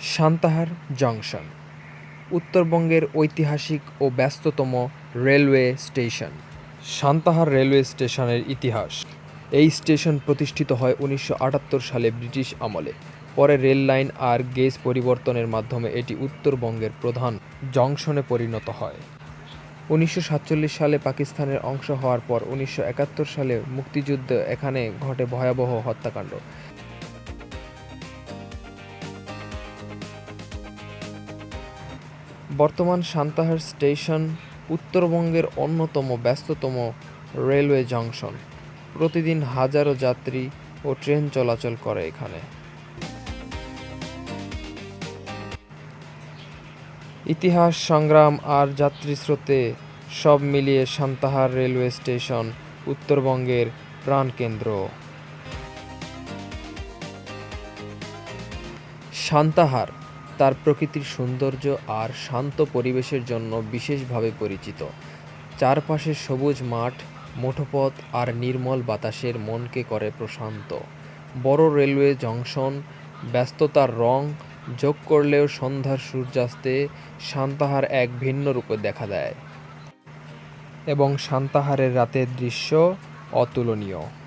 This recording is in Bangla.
সান্তাহার জংশন, উত্তরবঙ্গের ঐতিহাসিক ও ব্যস্ততম রেলওয়ে স্টেশন। সান্তাহার রেলওয়ে স্টেশনের ইতিহাস। এই স্টেশন প্রতিষ্ঠিত হয় উনিশশো আটাত্তর সালে ব্রিটিশ আমলে। পরে রেল লাইন আর গেজ পরিবর্তনের মাধ্যমে এটি উত্তরবঙ্গের প্রধান জংশনে পরিণত হয়। উনিশশো সাতচল্লিশ সালে পাকিস্তানের অংশ হওয়ার পর উনিশশো একাত্তর সালে মুক্তিযুদ্ধ এখানে ঘটে ভয়াবহ হত্যাকাণ্ড। বর্তমান সান্তাহার স্টেশন উত্তরবঙ্গের অন্যতম ব্যস্ততম রেলওয়ে জংশন। প্রতিদিন হাজারো যাত্রী ও ট্রেন চলাচল করে এখানে। ইতিহাস, সংগ্রাম আর যাত্রী স্রোতে সব মিলিয়ে সান্তাহার রেলওয়ে স্টেশন উত্তরবঙ্গের প্রাণকেন্দ্র। সান্তাহার তার প্রকৃতির সৌন্দর্য আর শান্ত পরিবেশের জন্য বিশেষভাবে পরিচিত। চারপাশের সবুজ মাঠ, মুঠোপথ আর নির্মল বাতাসের মনকে করে প্রশান্ত। বড় রেলওয়ে জংশন, ব্যস্ততার রং, যোগ করলেও সন্ধ্যার সূর্যাস্তে সান্তাহার এক ভিন্ন রূপে দেখা দেয়। এবং সান্তাহারের রাতের দৃশ্য অতুলনীয়।